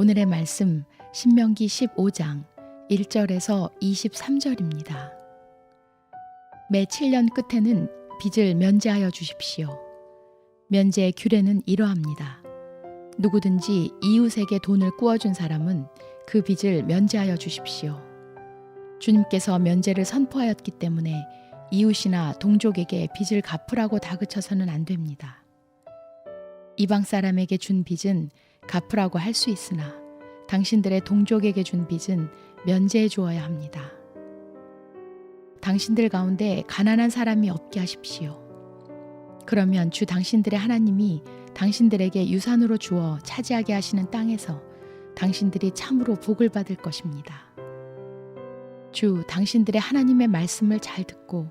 오늘의 말씀 신명기 15장 1절에서 23절입니다. 매 7년 끝에는 빚을 면제하여 주십시오. 면제의 규례는 이러합니다. 누구든지 이웃에게 돈을 꾸어준 사람은 그 빚을 면제하여 주십시오. 주님께서 면제를 선포하였기 때문에 이웃이나 동족에게 빚을 갚으라고 다그쳐서는 안 됩니다. 이방 사람에게 준 빚은 갚으라고 할 수 있으나 당신들의 동족에게 준 빚은 면제해 주어야 합니다. 당신들 가운데 가난한 사람이 없게 하십시오. 그러면 주 당신들의 하나님이 당신들에게 유산으로 주어 차지하게 하시는 땅에서 당신들이 참으로 복을 받을 것입니다. 주 당신들의 하나님의 말씀을 잘 듣고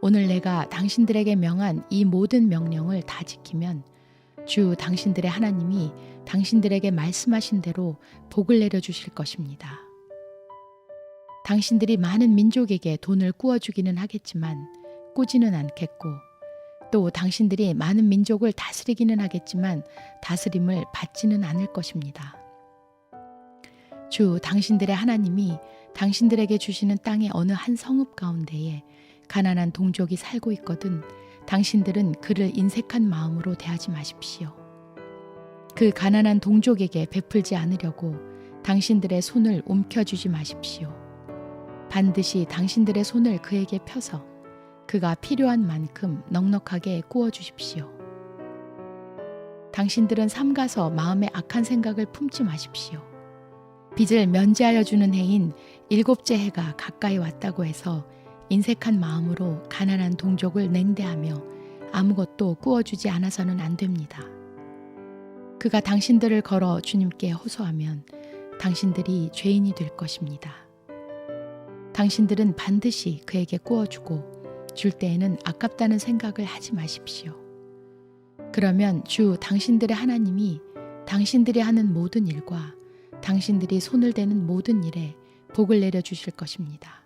오늘 내가 당신들에게 명한 이 모든 명령을 다 지키면 주 당신들의 하나님이 당신들에게 말씀하신 대로 복을 내려 주실 것입니다. 당신들이 많은 민족에게 돈을 꾸어주기는 하겠지만 꾸지는 않겠고 또 당신들이 많은 민족을 다스리기는 하겠지만 다스림을 받지는 않을 것입니다. 주 당신들의 하나님이 당신들에게 주시는 땅의 어느 한 성읍 가운데에 가난한 동족이 살고 있거든 당신들은 그를 인색한 마음으로 대하지 마십시오. 그 가난한 동족에게 베풀지 않으려고 당신들의 손을 움켜쥐지 마십시오. 반드시 당신들의 손을 그에게 펴서 그가 필요한 만큼 넉넉하게 구워 주십시오. 당신들은 삼가서 마음에 악한 생각을 품지 마십시오. 빚을 면제하여 주는 해인 일곱째 해가 가까이 왔다고 해서 인색한 마음으로 가난한 동족을 냉대하며 아무것도 구워주지 않아서는 안 됩니다. 그가 당신들을 걸어 주님께 호소하면 당신들이 죄인이 될 것입니다. 당신들은 반드시 그에게 구워주고 줄 때에는 아깝다는 생각을 하지 마십시오. 그러면 주 당신들의 하나님이 당신들이 하는 모든 일과 당신들이 손을 대는 모든 일에 복을 내려 주실 것입니다.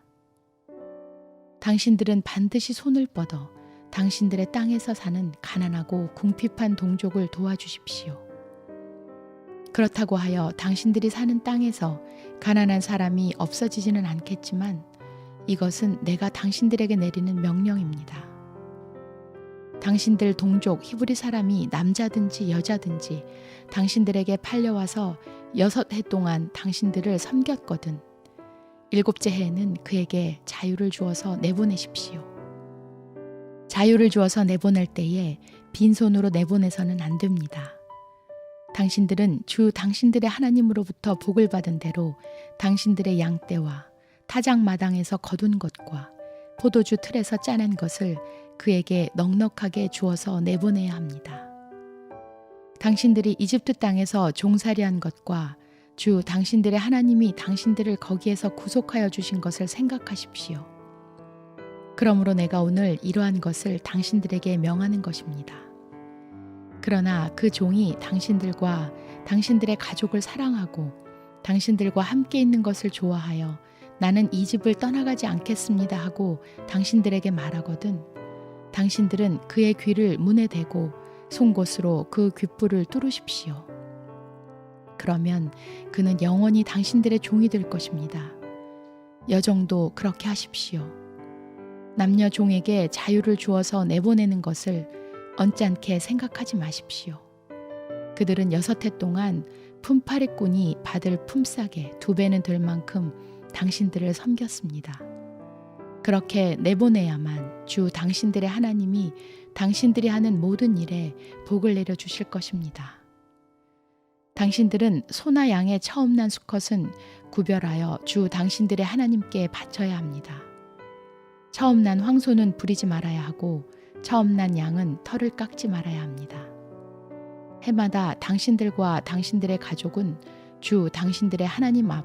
당신들은 반드시 손을 뻗어 당신들의 땅에서 사는 가난하고 궁핍한 동족을 도와주십시오. 그렇다고 하여 당신들이 사는 땅에서 가난한 사람이 없어지지는 않겠지만 이것은 내가 당신들에게 내리는 명령입니다. 당신들 동족 히브리 사람이 남자든지 여자든지 당신들에게 팔려와서 여섯 해 동안 당신들을 섬겼거든. 일곱째 해에는 그에게 자유를 주어서 내보내십시오. 자유를 주어서 내보낼 때에 빈손으로 내보내서는 안 됩니다. 당신들은 주 당신들의 하나님으로부터 복을 받은 대로 당신들의 양떼와 타작 마당에서 거둔 것과 포도주 틀에서 짜낸 것을 그에게 넉넉하게 주어서 내보내야 합니다. 당신들이 이집트 땅에서 종살이한 것과 주 당신들의 하나님이 당신들을 거기에서 구속하여 주신 것을 생각하십시오. 그러므로 내가 오늘 이러한 것을 당신들에게 명하는 것입니다. 그러나 그 종이 당신들과 당신들의 가족을 사랑하고 당신들과 함께 있는 것을 좋아하여 나는 이 집을 떠나가지 않겠습니다 하고 당신들에게 말하거든 당신들은 그의 귀를 문에 대고 송곳으로 그 귓불을 뚫으십시오. 그러면 그는 영원히 당신들의 종이 될 것입니다. 여정도 그렇게 하십시오. 남녀 종에게 자유를 주어서 내보내는 것을 언짢게 생각하지 마십시오. 그들은 여섯 해 동안 품파리꾼이 받을 품삯의 두 배는 될 만큼 당신들을 섬겼습니다. 그렇게 내보내야만 주 당신들의 하나님이 당신들이 하는 모든 일에 복을 내려 주실 것입니다. 당신들은 소나 양의 처음 난 수컷은 구별하여 주 당신들의 하나님께 바쳐야 합니다. 처음 난 황소는 부리지 말아야 하고 처음 난 양은 털을 깎지 말아야 합니다. 해마다 당신들과 당신들의 가족은 주 당신들의 하나님 앞,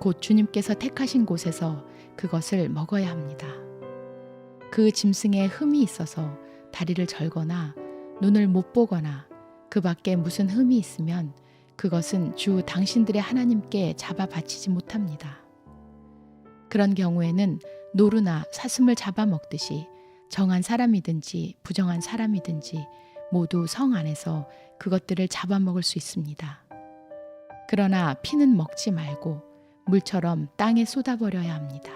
곧 주님께서 택하신 곳에서 그것을 먹어야 합니다. 그 짐승에 흠이 있어서 다리를 절거나 눈을 못 보거나 그 밖에 무슨 흠이 있으면 그것은 주 당신들의 하나님께 잡아 바치지 못합니다. 그런 경우에는 노루나 사슴을 잡아먹듯이 정한 사람이든지 부정한 사람이든지 모두 성 안에서 그것들을 잡아먹을 수 있습니다. 그러나 피는 먹지 말고 물처럼 땅에 쏟아버려야 합니다.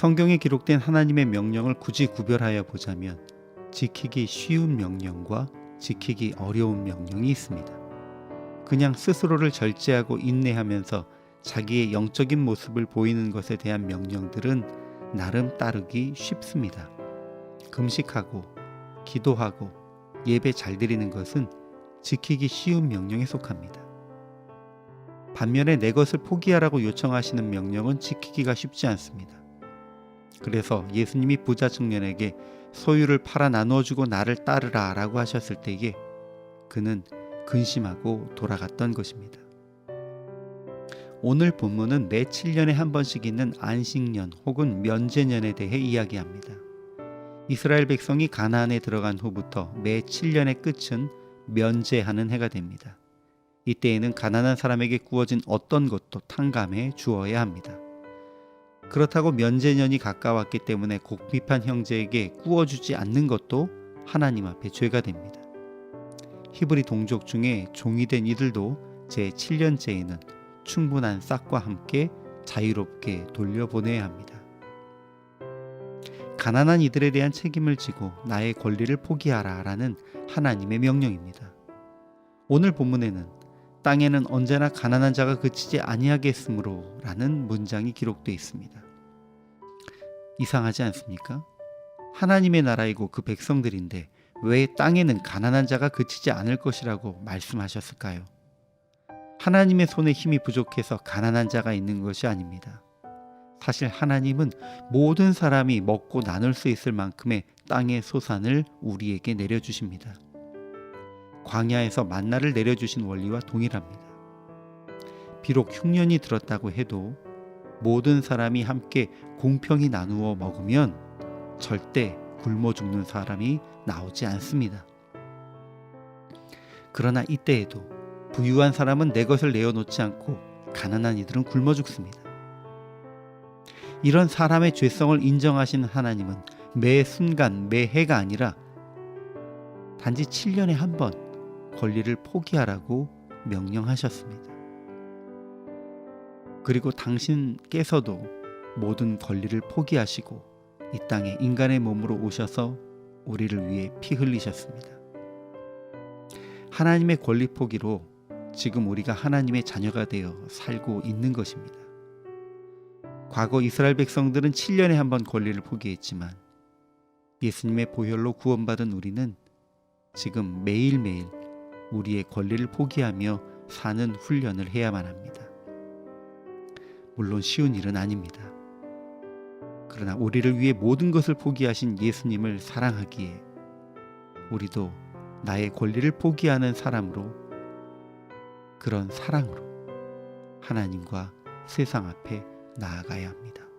성경에 기록된 하나님의 명령을 굳이 구별하여 보자면 지키기 쉬운 명령과 지키기 어려운 명령이 있습니다. 그냥 스스로를 절제하고 인내하면서 자기의 영적인 모습을 보이는 것에 대한 명령들은 나름 따르기 쉽습니다. 금식하고 기도하고 예배 잘 드리는 것은 지키기 쉬운 명령에 속합니다. 반면에 내 것을 포기하라고 요청하시는 명령은 지키기가 쉽지 않습니다. 그래서 예수님이 부자 청년에게 소유를 팔아 나누어 주고 나를 따르라 라고 하셨을 때에 그는 근심하고 돌아갔던 것입니다. 오늘 본문은 매 7년에 한 번씩 있는 안식년 혹은 면제년에 대해 이야기합니다. 이스라엘 백성이 가나안에 들어간 후부터 매 7년의 끝은 면제하는 해가 됩니다. 이때에는 가난한 사람에게 구워진 어떤 것도 탕감해 주어야 합니다. 그렇다고 면제년이 가까웠기 때문에 곡비판 형제에게 구워주지 않는 것도 하나님 앞에 죄가 됩니다. 히브리 동족 중에 종이 된 이들도 제 7년째에는 충분한 싹과 함께 자유롭게 돌려보내야 합니다. 가난한 이들에 대한 책임을 지고 나의 권리를 포기하라 라는 하나님의 명령입니다. 오늘 본문에는 땅에는 언제나 가난한 자가 그치지 아니하겠으므로 라는 문장이 기록되어 있습니다. 이상하지 않습니까? 하나님의 나라이고 그 백성들인데 왜 땅에는 가난한 자가 그치지 않을 것이라고 말씀하셨을까요? 하나님의 손에 힘이 부족해서 가난한 자가 있는 것이 아닙니다. 사실 하나님은 모든 사람이 먹고 나눌 수 있을 만큼의 땅의 소산을 우리에게 내려주십니다. 광야에서 만나를 내려주신 원리와 동일합니다. 비록 흉년이 들었다고 해도 모든 사람이 함께 공평히 나누어 먹으면 절대 굶어 죽는 사람이 나오지 않습니다. 그러나 이때에도 부유한 사람은 내 것을 내어놓지 않고 가난한 이들은 굶어 죽습니다. 이런 사람의 죄성을 인정하신 하나님은 매 순간, 매 해가 아니라 단지 7년에 한 번 권리를 포기하라고 명령하셨습니다. 그리고 당신께서도 모든 권리를 포기하시고 이 땅에 인간의 몸으로 오셔서 우리를 위해 피 흘리셨습니다. 하나님의 권리 포기로 지금 우리가 하나님의 자녀가 되어 살고 있는 것입니다. 과거 이스라엘 백성들은 7년에 한 번 권리를 포기했지만 예수님의 보혈로 구원받은 우리는 지금 매일매일 우리의 권리를 포기하며 사는 훈련을 해야만 합니다. 물론 쉬운 일은 아닙니다. 그러나 우리를 위해 모든 것을 포기하신 예수님을 사랑하기에 우리도 나의 권리를 포기하는 사람으로 그런 사랑으로 하나님과 세상 앞에 나아가야 합니다.